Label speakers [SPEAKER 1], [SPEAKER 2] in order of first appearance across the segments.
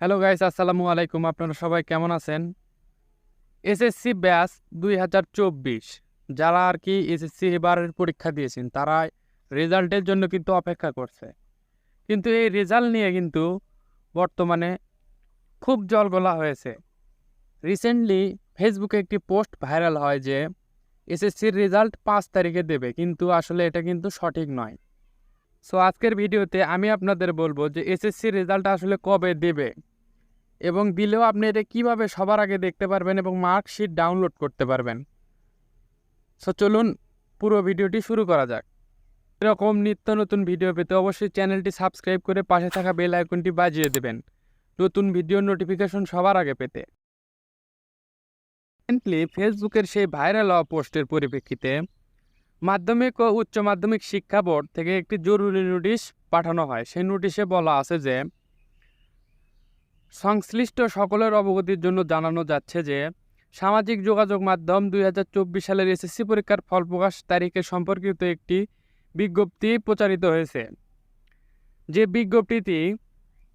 [SPEAKER 1] Hello guys আসসালামু আলাইকুম। আপনারা সবাই কেমন আছেন? এসএসসি ব্যাস দুই হাজার চব্বিশ। যারা আর কি এসএসসি এবারের পরীক্ষা দিয়েছেন, তারা রেজাল্টের জন্য কিন্তু অপেক্ষা করছে। কিন্তু এই রেজাল্ট নিয়ে কিন্তু বর্তমানে খুব জলগোলা হয়েছে। রিসেন্টলি ফেসবুকে একটি পোস্ট ভাইরাল হয় যে, এসএসসির রেজাল্ট পাঁচ তারিখে দেবে, কিন্তু আসলে এটা কিন্তু সঠিক নয়। সো আজকের ভিডিওতে আমি আপনাদের বলব যে এসএসসি রেজাল্ট আসলে কবে দেবে? এবং দিলেও আপনি এটা কীভাবে সবার আগে দেখতে পারবেন এবং মার্কশিট ডাউনলোড করতে পারবেন। সো চলুন পুরো ভিডিওটি শুরু করা যাক। এরকম নিত্য নতুন ভিডিও পেতে অবশ্যই চ্যানেলটি সাবস্ক্রাইব করে পাশে থাকা বেল আইকনটি বাজিয়ে দেবেন। নতুন ভিডিওর নোটিফিকেশন সবার আগে পেতে। রিসেন্টলি ফেসবুকের সেই ভাইরাল হওয়া পোস্টের পরিপ্রেক্ষিতে মাধ্যমিক ও উচ্চ মাধ্যমিক শিক্ষা বোর্ড থেকে একটি জরুরি নোটিশ পাঠানো হয়। সেই নোটিশে বলা আছে যে সংশ্লিষ্ট সকলের অবগতির জন্য জানানো যাচ্ছে যে, সামাজিক যোগাযোগ মাধ্যম দুই হাজার চব্বিশ সালের এসএসসি পরীক্ষার ফল প্রকাশ তারিখে সম্পর্কিত একটি বিজ্ঞপ্তি প্রচারিত হয়েছে। যে বিজ্ঞপ্তিটি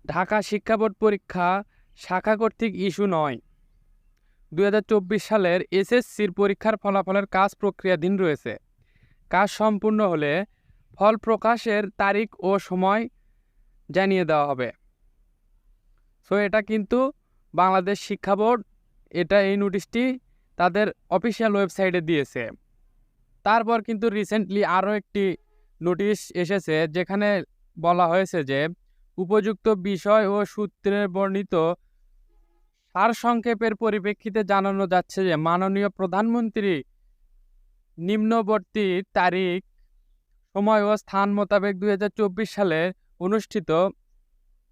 [SPEAKER 1] ঢাকা শিক্ষা বোর্ড পরীক্ষা শাখা কর্তৃক ইস্যু নয়। দুই সালের এসএসসির পরীক্ষার ফলাফলের কাজ প্রক্রিয়াধীন রয়েছে। কাজ সম্পূর্ণ হলে ফল প্রকাশের তারিখ ও সময় জানিয়ে দেওয়া হবে। সো এটা কিন্তু বাংলাদেশ শিক্ষা বোর্ড, এটা এই নোটিশটি তাদের অফিসিয়াল ওয়েবসাইটে দিয়েছে। তারপর কিন্তু রিসেন্টলি আরও একটি নোটিশ এসেছে যেখানে বলা হয়েছে যে উপযুক্ত বিষয় ও সূত্রে বর্ণিত সারসংক্ষেপের পরিপ্রেক্ষিতে জানানো যাচ্ছে যে মাননীয় প্রধানমন্ত্রী নিম্নবর্তী তারিখ, সময় ও স্থান মোতাবেক দু হাজার চব্বিশ সালে অনুষ্ঠিত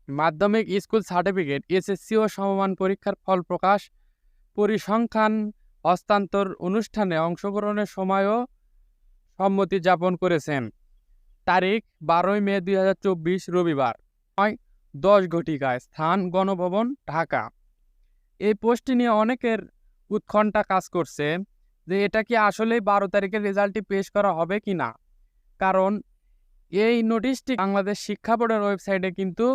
[SPEAKER 1] মাধ্যমিক স্কুল সার্টিফিকেট, এসএসসি ও সমমান পরীক্ষার ফল প্রকাশ, পরিসংখ্যান হস্তান্তর অনুষ্ঠানে অংশগ্রহণের সময়ও সম্মতি যাপন করেছেন। তারিখ, বারোই মে দুই হাজার চব্বিশ, রবিবার। নয়, দশ ঘটিকায় স্থান, গণভবন, ঢাকা। এই পোস্টটি নিয়ে অনেকের উৎকণ্ঠা কাজ করছে যে এটা কি আসলেই বারো তারিখের রেজাল্টটি পেশ করা হবে কি না কারণ এই নোটিশটি বাংলাদেশ শিক্ষা বোর্ডের ওয়েবসাইটে কিন্তু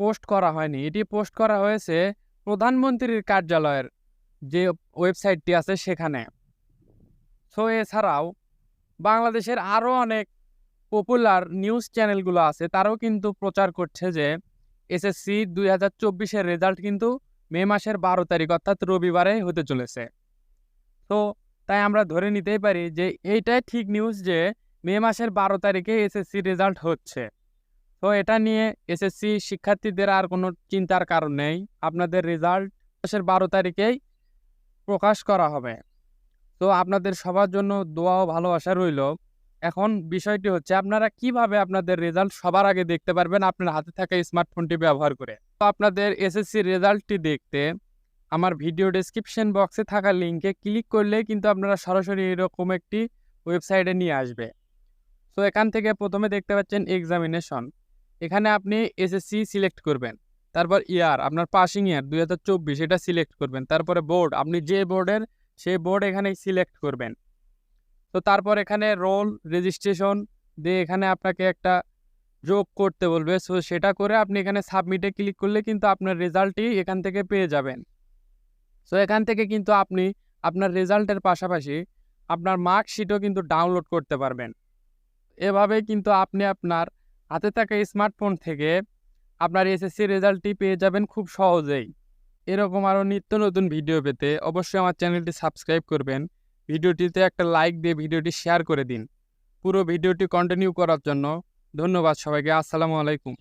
[SPEAKER 1] পোস্ট করা হয়নি। এটি পোস্ট করা হয়েছে প্রধানমন্ত্রীর কার্যালয়ের যে ওয়েবসাইটটি আছে সেখানে। সো, এছাড়াও বাংলাদেশের আরও অনেক পপুলার নিউজ চ্যানেলগুলো আছে, তারাও কিন্তু প্রচার করছে যে এসএসসি দুই হাজার চব্বিশের রেজাল্ট কিন্তু মে মাসের বারো তারিখ, অর্থাৎ রবিবারে হতে চলেছে। তো তাই আমরা ধরে নিতেই পারি যে এইটাই ঠিক নিউজ যে মে মাসের বারো তারিখে এসএসসি রেজাল্ট হচ্ছে। তো এটা নিয়ে এসএসসি শিক্ষার্থীদের আর কোনো চিন্তার কারণ নেই। আপনাদের রেজাল্ট মাসের বারো তারিখেই প্রকাশ করা হবে। তো আপনাদের সবার জন্য দোয়া ও ভালোবাসা রইল। এখন বিষয়টি হচ্ছে, আপনারা কীভাবে আপনাদের রেজাল্ট সবার আগে দেখতে পারবেন আপনার হাতে থাকা স্মার্টফোনটি ব্যবহার করে? তো আপনাদের এসএসসি রেজাল্টটি দেখতে আমার ভিডিও ডেসক্রিপশন বক্সে থাকা লিঙ্কে ক্লিক করলে কিন্তু আপনারা সরাসরি এরকম একটি ওয়েবসাইটে নিয়ে আসবে। তো এখান থেকে প্রথমে দেখতে পাচ্ছেন এক্সামিনেশন এখানে আপনি এসএসসি সিলেক্ট করবেন। তারপর ইয়ার আপনার পাসিং ইয়ার দুই হাজার চব্বিশ, এটা সিলেক্ট করবেন। তারপরে বোর্ড আপনি যে বোর্ডের সেই বোর্ড এখানে সিলেক্ট করবেন। তো তারপর এখানে রোল রেজিস্ট্রেশন দিয়ে এখানে আপনাকে একটা যোগ করতে বলবে। সো সেটা করে আপনি এখানে সাবমিটে ক্লিক করলে কিন্তু আপনার রেজাল্টটি এখান থেকে পেয়ে যাবেন। সো এখান থেকে কিন্তু আপনি আপনার রেজাল্টের পাশাপাশি আপনার মার্কশিটও কিন্তু ডাউনলোড করতে পারবেন। এভাবে কিন্তু আপনি আপনার হাতে থাকা স্মার্টফোন থেকে আপনার এসএসসি রেজাল্টটি পেয়ে যাবেন খুব সহজেই। এরকম আরও নিত্য নতুন ভিডিও পেতে অবশ্যই আমার চ্যানেলটি সাবস্ক্রাইব করবেন। ভিডিওটিতে একটা লাইক দিয়ে ভিডিওটি শেয়ার করে দিন। পুরো ভিডিওটি কন্টিনিউ করার জন্য ধন্যবাদ সবাইকে। আসসালামু আলাইকুম।